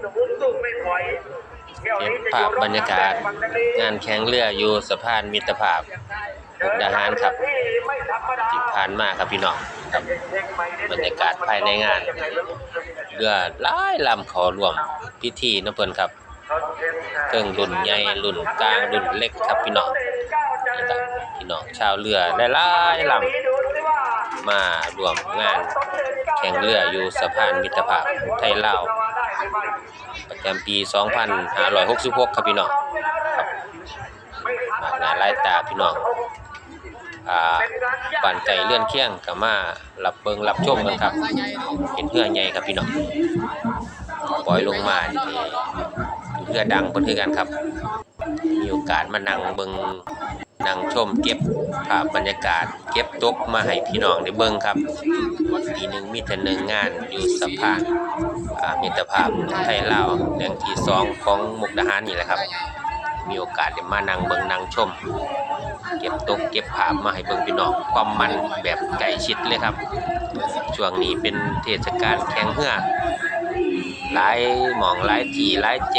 หนูสู้ไม่ถอยเก็บภาพบรรยากาศ งานแข่งเรืออยู่สะพานมิตรภาพมุกดาหารครับที่ผ่านมาครับพี่น้องครับบรรยากาศภายในงาน เรือหลายลำเขอรวมพิธีนะเพิ่นครับเครื่องรุ่นใหญ่รุ่นกลางรุ่นเล็กครับพี่น้องนี่ครับพี่น้องชาวเรือหลายๆลำมารวมงาน แข่งเรืออยู่สะพานมิตรภาพไทยลาว ประจำปี 2566 ครับพี่น้องครับมากหน้าลายตาพี่น้องอ่านไก่เลื่อนเคียงก็มารับเบิงรับชมกันครับ เห็นเพื่อใหญ่ครับพี่น้องปล่อยลงมานี่เพื่อดังเพิ่นคือกันครับ มีโอกาสมานั่งเบิง นั่งชมเก็บภาพบรรยากาศ เก็บตกมาให้พี่น้องได้เบิ่งครับปีหนึ่งมีแต่หนึ่งงานอยู่สะพานมิตรภาพไทยลาวแหล่งที่สองของมุกดาหารนี่แหละครับ มีโอกาสได้มานั่งเบิ่งนั่งชม เก็บตกเก็บภาพมาให้เบิ่งพี่น้องความมันแบบใกล้ชิดเลยครับ ช่วงนี้เป็นเทศกาลแข่งเรือหลายหมองหลายที่หลายแจ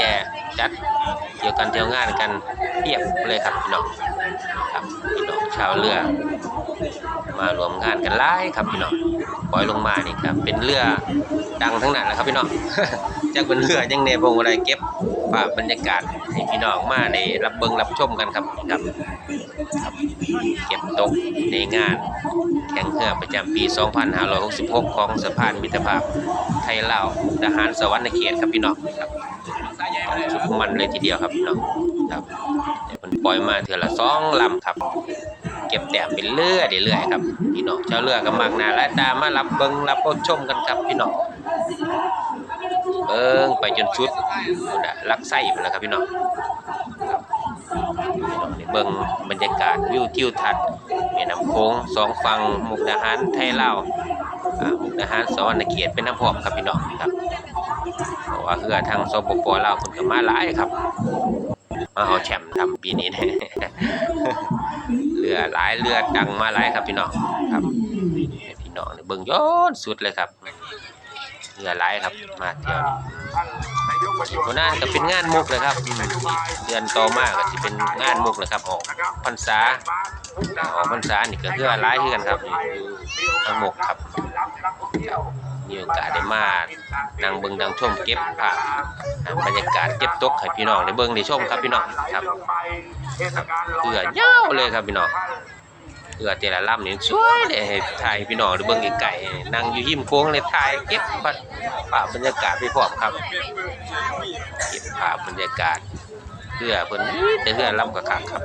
จัดเที่ยวกันเที่ยวงานกันเพียบเลยครับพี่น้องครับพี่น้อง ชาวเรือ มารวมงานกันหลายครับพี่น้องปล่อยลงมานี่ครับเป็นเรือดังทั้งนั้นแหละครับพี่น้องจากเป็นเรือยังในพงอะไรเก็บภาพบรรยากาศให้พี่น้องมาในรับเบิงรับชมกันครับครับครับ เก็บตกในงาน แข่งเรือประจำปี 2566 ของสะพานมิตรภาพไทยลาวทหารสวรรค์เขตครับพี่น้องครับสุดมันเลยทีเดียวครับพี่น้องครับเดี๋ยวเพิ่นปล่อยมาเทื่อละสองลำครับ เก็บแต้มเป็นเรื่อยเรื่อยครับพี่น้องเจ้าเรือก็มักหน้าหลายตามารับเบิ่งรับชมกันครับพี่น้องเบิ่งไปจนชุดลักไส้พุ่นแล้วครับพี่น้องเบิ่งบรรยากาศวิวทิวทัศน์แม่น้ำโขงสองฝั่งมุกดาหารไทยลาวอ่ามุกดาหารสวรรค์เขตเป็นน้ำพร้อมครับพี่น้องครับเพราะว่าเรือทางสปปลาวเพิ่นก็มาหลายครับ มาเอาแชมป์ทำปีนี้เรือหลายเรือดังมาหลายครับพี่น้องครับพี่น้องเบิ่งย้อนสุดเลยครับเรือหลายครับมาเที่ยวนี่หัวหน้าก็เป็นงานมุกเลยครับเดือนต่อมาก็สิเป็นงานมุกเลยครับออกพรรษาออกพรรษานี่ก็เรือหลายคือกันครับทางมุกครับ มีโอกาสได้มานั่งเบิ่งนั่งชมเก็บภาพบรรยากาศเก็บตกให้พี่น้องได้เบิ่งได้ชมครับพี่น้องครับเกือยาวเลยครับพี่น้องเรือแต่ละลำนี่สวยเลยให้ถ่ายพี่น้องได้เบิ่งไกลๆนั่งอยู่หิมโค้งเลยถ่ายเก็บภาพบรรยากาศไปพร้อมครับเก็บภาพบรรยากาศเรือเพิ่นมีแต่เรือลำกะคักครับ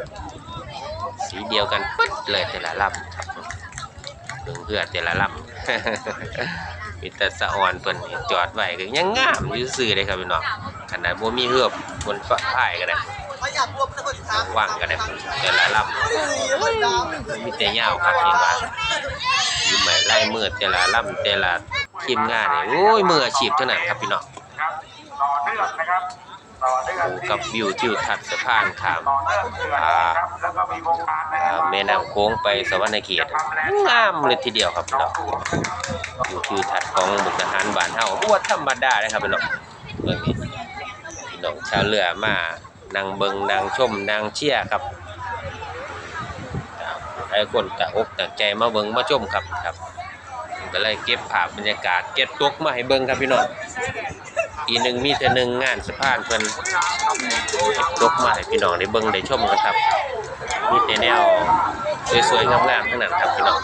สีเดียวกันปึ๊ดเลยแต่ละลำครับเบิ่งเรือแต่ละลำ มีแต่สะอ่อนเพิ่นนี่จอดไว้ก็ยังงามอยู่ซื่อเลยครับพี่น้องขนาดบ่มีเรือบบนฟ้าพายก็ได้ว่างกันได้แต่ละลำมีแต่ยาวครับเห็นว่าอยู่ใหม่ไล่มือแต่ละลำแต่ละทีมงานนี่โอ้ยมืออาชีพเท่านั้นครับพี่น้อง กับวิวทิวทัศน์สะพานข้ามแม่น้ำโค้งไปสวรรณเขตงามเลยทีเดียวครับพี่น้องวิวทิวทัศน์ของบุกทหารบ้านเฮาบ่ธรรมดาเลยครับพี่น้องเบิ่งนี่พี่น้องชาวเรือมานั่งเบิงนั่งชมนั่งเชี่ยครับหลายคนตะอกตะใจมาเบิงมาชมครับครับก็เลยเก็บภาพบรรยากาศเก็บตกมาให้เบิงครับพี่น้อง อีหนึ่งมีแต่หนึ่งงานสะพานเพิ่นเก็บตกมาให้พี่น้องได้เบิ่งได้ชมกันครับ มีแต่แนวสวยๆงามๆทั้งนั้นครับพี่น้อง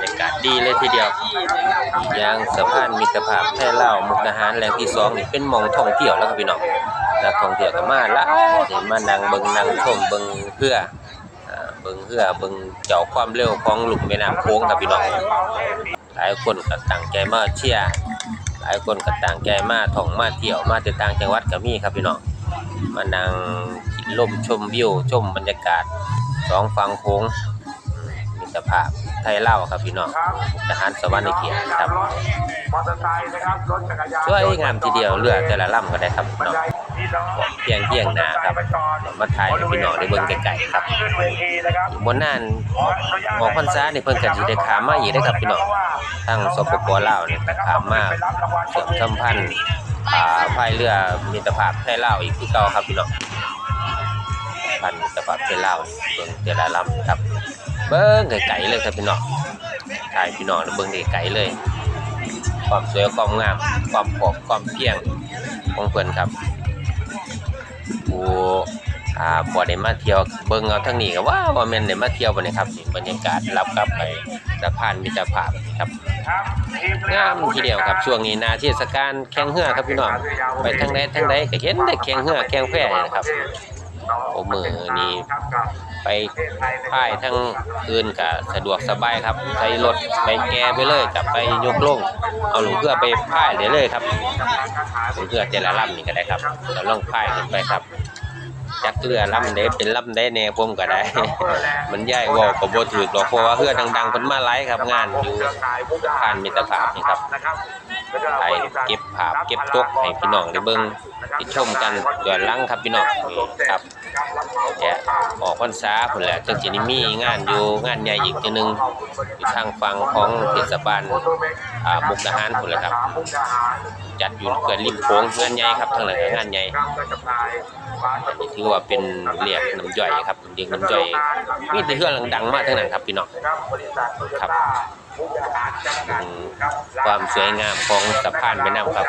บรรยากาศดีเลยทีเดียวอยางสะพานมิตรภาพไทยลาวมุกดาหารแหล่งที่สองนี่เป็นหมองท่องเที่ยวแล้วครับพี่น้องนักท่องเที่ยวก็มาลายเห็นมานั่งเบิ่งนั่งชมเบิ่งเพื่ออ่าเบิ่งเรือเบิ่งเจ้าความเร็วของลูกแม่น้ำโค้งครับพี่น้อง หลายคนก็ตั้งใจมาเชียร์ ลายคนก็ตั้งใจมาท่องมาเที่ยวมาแต่ต่างจังหวัดก็มีครับพี่น้องมานั่งกินลมชมวิวชมบรรยากาศสองฝั่งโค้งอืมมิตรภาพไทยลาวครับพี่น้องทหารสวรรค์เขตครับมอเตอร์ไซค์นะครับรถจักรยานสวยงามทีเดียวเรือแต่ละลำก็ได้ครับพี่น้อง บันไดเพียงเพียงนาครับมาถ่ายพี่น้องได้เบิ่งไกลๆครับขึ้นเวทีนะครับนนั้นหมอพรรษานี่เพิ่นก็สิได้ขามมาอีกเด้ครับพี่น้องทางสปปลาวนี่ก็ขามมาเสริมสัมพันธ์อ่าพายเรือมิตรภาพไทยลาวอีกคือเก่าครับพี่น้องพันมิตรภาพไทยลาวเบิ่งแต่ละลำครับ เบิ่งไกลๆเลยครับพี่น้องถ่ายพี่น้องในเบิ่งไกลๆเลยความสวยความงาม ความผอมความเพียงของเพิ่นครับ ผู้อ่าบ่ได้มาเที่ยวเบิ่งเอาทั้งนี้ก็ว่าบ่แม่นได้มาเที่ยวบ่นี่ครับนี่บรรยากาศรับกับไปสะพานมิตรภาพนี่ครับงามทีเดียวครับช่วงนี้นาเทศกาลแข่งเหือครับพี่น้องไปทางใดทางใดก็เห็นแต่แข่งเหือแข่งแพร่นะครับ โอ้มือนี่ไปพายทั้งอื่นก็สะดวกสบายครับ ใช้รถไปแกไปเลยกับไปยกลง เอาหลูเพื่อไปพายได้เลยครับหลูเพื่อแต่ละลำนี่ก็ได้ครับเราลองพายขึ้นไปครับ จักเรือลำได้เป็นลำได้แน่ผมก็ได้ มันใหญ่เวอก็บ่ถูกหรอกเพราะว่าเรือดังๆเพิ่นมาหลายครับงานอยู่ผ่านมิตรภาพนี่ครับไปเก็บภาพเก็บตกให้พี่น้องได้เบิ่งได้ชมกันย้อนหลังครับพี่น้องนี่ครับ จะออกพรรษาพุ่นแหละจังสิได้มีงานอยู่งานใหญ่อีกทีหนึงอยู่ทางฝั่งของเทศบาลอ่ามุกดาหารพุ่นแหละครับ จัดอยู่เกินริมโขงงานใหญ่ครับทั้งหลายงานใหญ่อันนี้ถือว่าเป็นเรียกน้ำย่อยครับเรียกน้ำย่อยมีแต่เรื่องดังๆมากทั้งนั้นครับพี่น้องครับ ความสวยงามของสะพานแม่น้ำครับ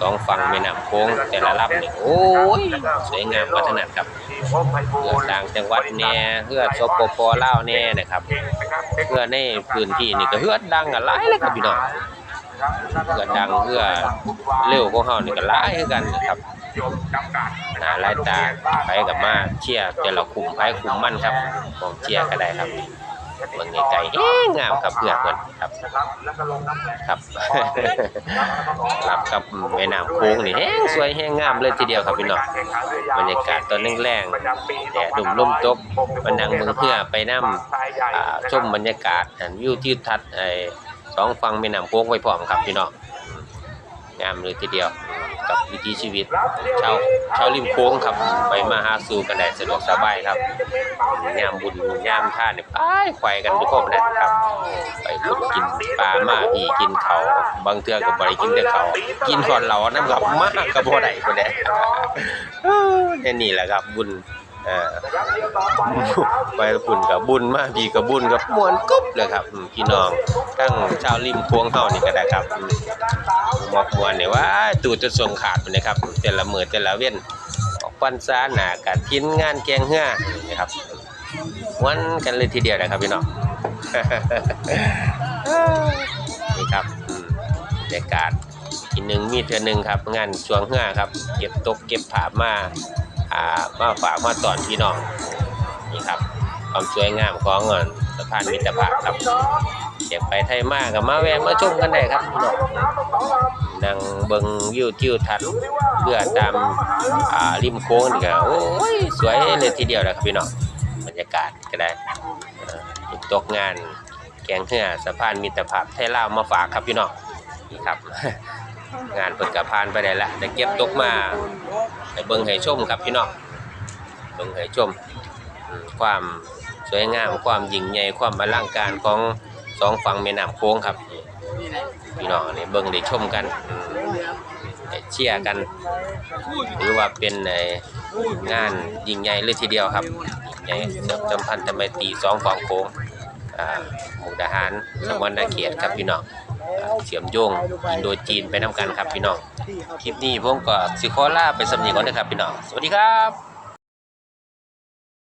สองฝั่งแม่น้ำโขงแต่ละลำนี่โอ้ยสวยงามว่าทั้งนั้นครับเพื่อต่างจังหวัดแหน่เพื่อสปปลาวแหน่นะครับ เพื่อในพื้นที่นี่ก็เฮือดดังกันหลายเลยครับพี่น้องเพื่อดังเพื่อเร็วของเฮานี่ก็หลายกันนะครับหาหลายตาไปกับมาเชียร์แต่ละกลุ่มไปกลุ่มมั่นครับของเชียร์ก็ได้ครับ เบิ่งไกลๆเอ๊ะงามครับเพื่อนเพิ่นครับครับรับกับแม่น้ำโขงนี่แฮงสวยแฮงงามเลยทีเดียวครับพี่น้องบรรยากาศตอนแรงๆแดดดุมลมตกมานั่งเบิ่งเพื่อไปนำอ่าชมบรรยากาศอันวิวทิวทัศน์ไอ้สองฝั่งแม่น้ำโขงไว้พร้อมครับพี่น้องอืม งามเลยทีเดียวกับวิถีชีวิตชาวชาวริมโขงครับ ไปมาหาสู่กันได้สะดวกสบายครับยามบุญยามท่าเนี่ยไปไขว่กันทุกคนนะครับ ไปขุดกินปลามาพี่กินเขาบางเทื่อก็บ่ได้กินแต่เขากินก่อนเราน้ำกับมากก็บ่ได้คนแหละนี่นี่แหละครับบุญ อ่อไปบุญกับบุญมาพี่กับบุญกับมวนกุ๊บเลยครับพี่น้องทั้งชาวริมพวงเฮานี่ก็ได้ครับมหมอกมวนนี่ยว่าตูดจะส่งขาดพุ่นะครับแต่ละมือแต่ละเว้นออกปันซาหนากะทินงานแกงเฮือนะครับวันกันเลยทีเดียวนะครับพี่น้องนี่ครับบรรยากาศอีกหนึ่งมีเทือหนึ่งครับ งานช่วงเฮือครับ เก็บตกเก็บผามา อ่ามาฝากมาตอนพี่น้องนี่ครับ ความสวยงามของเงินสะพานมิตรภาพครับอยากไปไทยมากกับมาแวะมาชมกันได้ครับพี่น้องนั่งเบิงวิวทิวทัศน์เพื่อตามอ่าริมโค้งนี่ก็โอ้ยสวยเลยทีเดียวนะครับพี่น้องบรรยากาศก็ได้ตกงานแกงเหือสะพานมิตรภาพไทยลาวมาฝากครับพี่น้องนี่ครับ งานเปิดกระพานไปได้ละได้เก็บตกมาให้เบิ่งให้ชมครับพี่น้องเบิ่งให้ชมอืมความสวยงามความยิ่งใหญ่ความอลังการของสองฝั่งแม่น้ำโค้งครับพี่น้องนี่เบิ่งได้ชมกันเชียร์กันหรือว่าเป็นในงานยิ่งใหญ่เลยทีเดียวครับยิ่งใหญ่เสริมสัมพันธ์ทำไมตรีสองฝั่งโค้งอ่ามุกดาหารสมวันนาเขียดครับพี่น้อง เชื่อมโยงอินโดจีนไปน้ำกันครับพี่น้องคลิปนี้ผมก็สิขอลาไปสำนีก่อนนะครับพี่น้องสวัสดีครับ